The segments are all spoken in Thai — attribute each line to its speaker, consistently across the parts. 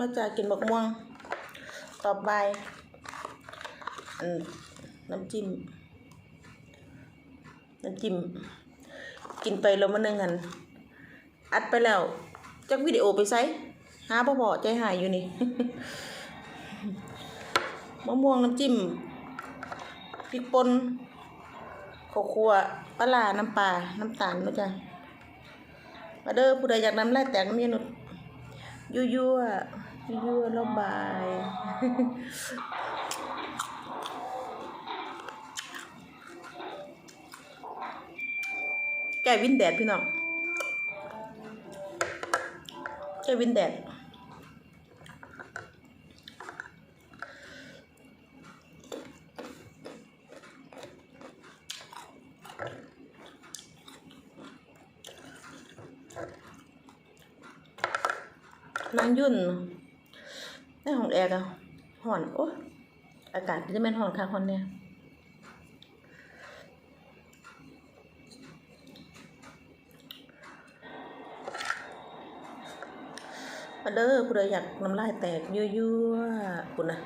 Speaker 1: มาจากกินบักม่วง ต่อไปน้ำจิ้ม น้ำจิ้ม กินไปแล้วมันนึงหัน อัดไปแล้ว จักวิดีโอไปไซหาพ่อพอใจหายอยู่นี่มะม่วงน้ำจิ้มพริกป่นข้าวคั่วปลาร้าน้ำปลา น้ำตาลนะจ๊ะมาเด้อผู้ใดอยากน้ำลายแตกน้ำเย็นนุดยั่วยั่วๆ ยั่วๆระบาย แกวินแดดพี่น้องแกวินแดดนางยุ่น ในห้องแอร์ก็ห่อนโอ้อากาศจะเป็นห่อนค่ะคนเนี่ยมาเด้อผู้ใดอยากน้ำลายแตกยั่วๆคุณนะ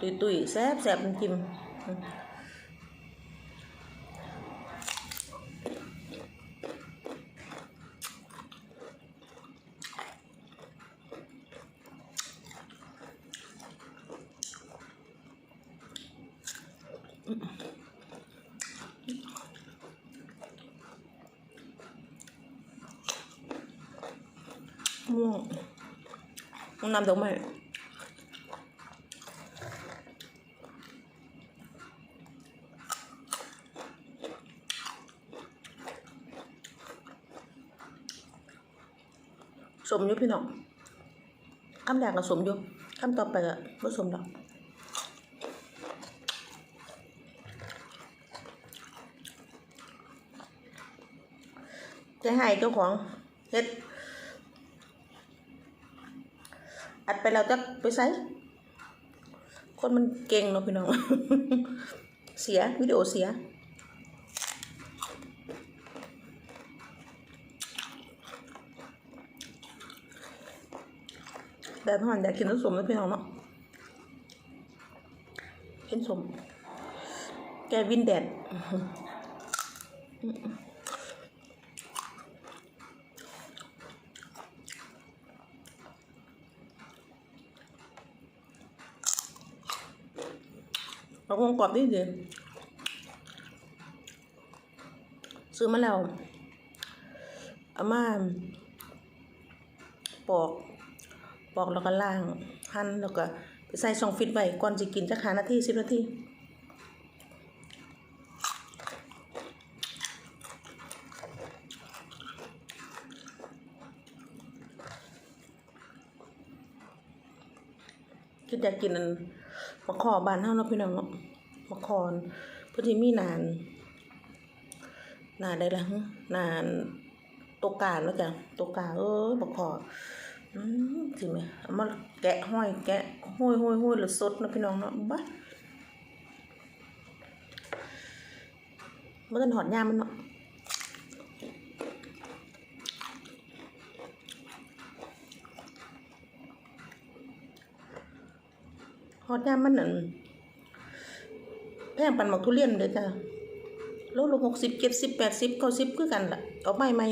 Speaker 1: ตุยๆแซ่บแซ่บน้ำจิ้ม อืมม่วงน้ำดอกไม้สมอยู่พี่น้องคำแรกก็สมอยู่คำต่อไปก็ไม่สมดอก จะให้เจ้าของเฮ็ด อัดไปแล้วจะไปใส่คนมันเก่งเนาะพี่น้อง เสียวิดีโอเสียแบบห่อนอยากกินน้ำสมแล้วพี่น้องเนาะกินสม แกวินแดด เอาวงกรอบดิสิซื้อมาแล้วเอามาปอก ปอกแล้วก็ล่างหั่นแล้วก็ไปใส่ช่องฟิตไว้ก่อนจะกินจะคานาทีสิบนาที คิดอยากกินอันมะขอบานเฮาเนาะพี่น้องเนาะมะขอนพิ่นสิมีนานนานได้และหึนานตกกาเนาะจ้ะตกกาเอ้ยมะขออืมสิแม่เอามาแกะห้อยแกะห้อยห้อยห้อยแล้วสดเนาะพี่น้องเนาะบัดบ่ทันหอดยามมันเนาะ อดยามมันนั่นแพงปันหมกทุเรียนเลยจ้ะโลละหกสิบเจ็ดสิบแปดสิบเก้าสิบคือกันล่ะเอาไม่ไม่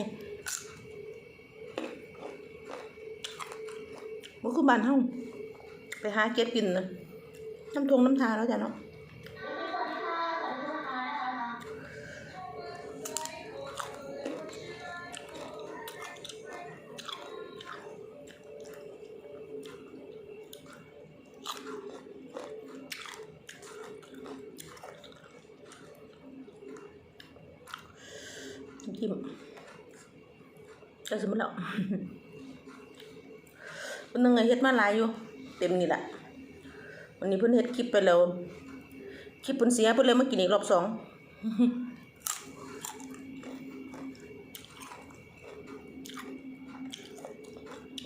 Speaker 1: วันคือบ้านเฮาไปหาเก็บกินนะน้ำทงน้ำทาแล้วจ้ะเนาะ น้ำจิ้มได้สมมติแล้ววันนึงอะเฮ็ดมาหลายอยู่ เต็มนี่แหละวันนี้เพิ่นเฮ็ดคลิปไปแล้วคลิปเพิ่นเสียเพิ่นเลยมากินอีกรอบสอง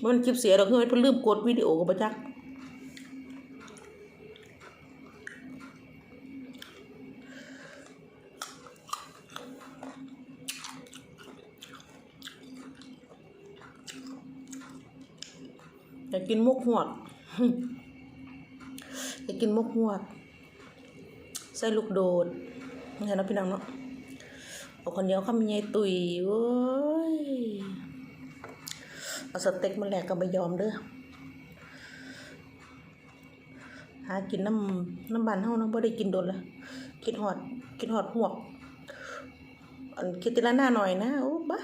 Speaker 1: มันคลิปเสียดอกคือเพิ่นลืมกดวิดีโอก็บ่จัก อยากกินมุกหวกอยากกินมุกหวกใส่ลูกโดดนี่เนาะพี่น้องเนาะเอาคนเดียวข้ามยายตุยเว้ยเอาสเต็กมาแลกก็ไม่ยอมเด้อหากินน้ำน้ำบานเฮาเนาะบ่ได้กินโดนละคิดฮอดคิดฮอดหวกอันคิดทีละหน้าหน่อยนะโอ้บ้า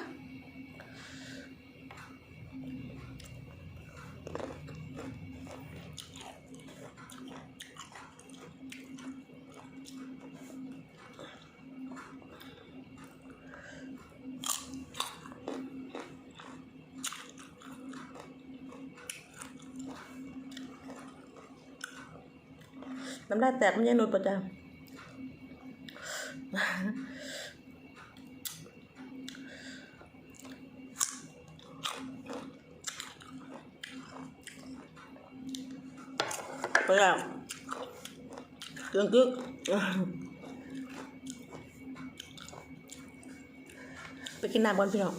Speaker 1: น้ำลายแตกไมันยังนุดประจำไปแล้วกึ่งกึ่งไปกินน้ำก่อนพี่น้อง